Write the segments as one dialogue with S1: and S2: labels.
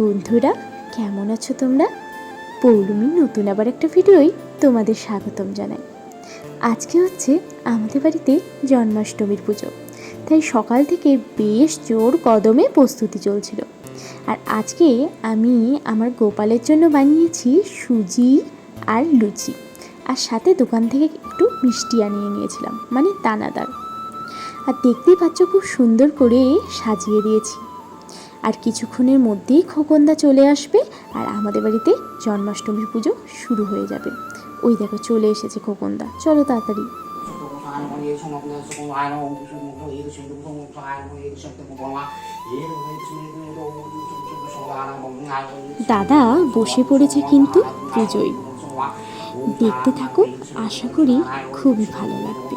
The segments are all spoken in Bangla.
S1: বন্ধুরা, কেমন আছো তোমরা? পৌলমি নতুন আবার একটা ভিডিওই তোমাদের স্বাগতম জানাই। আজকে হচ্ছে আমাদের বাড়িতে জন্মাষ্টমীর পুজো, তাই সকাল থেকে বেশ জোর কদমে প্রস্তুতি চলছিল। আর আজকে আমি আমার গোপালের জন্য বানিয়েছি সুজি আর লুচি, আর সাথে দোকান থেকে একটু মিষ্টি আনিয়ে নিয়েছিলাম মানে দানাদার। আর দেখতেই পাচ্ছ খুব সুন্দর করে সাজিয়ে দিয়েছি। আর কিছুক্ষণের মধ্যেই খোকনদা চলে আসবে আর আমাদের বাড়িতে জন্মাষ্টমীর পুজো শুরু হয়ে যাবে। ওই দেখো, চলে এসেছে খোকনদা। চলো তাড়াতাড়ি। দাদা বসে পড়েছে কিন্তু পুজোয়। দেখতে থাকো, আশা করি খুবই ভালো লাগবে।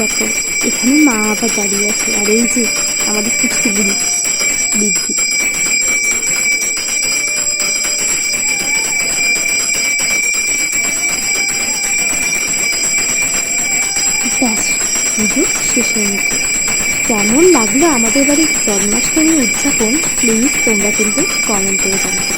S1: দেখো, এখানে মা আবার দাঁড়িয়ে আছে, আর এই যে আমাদের বুড়ি বৃদ্ধি ব্যাস, পুজো শেষের মুখে কেমন লাগল আমাদের বাড়ির জন্মাষ্টমী উদযাপন প্লিজ তোমরা কিন্তু কমেন্ট করে জানাতে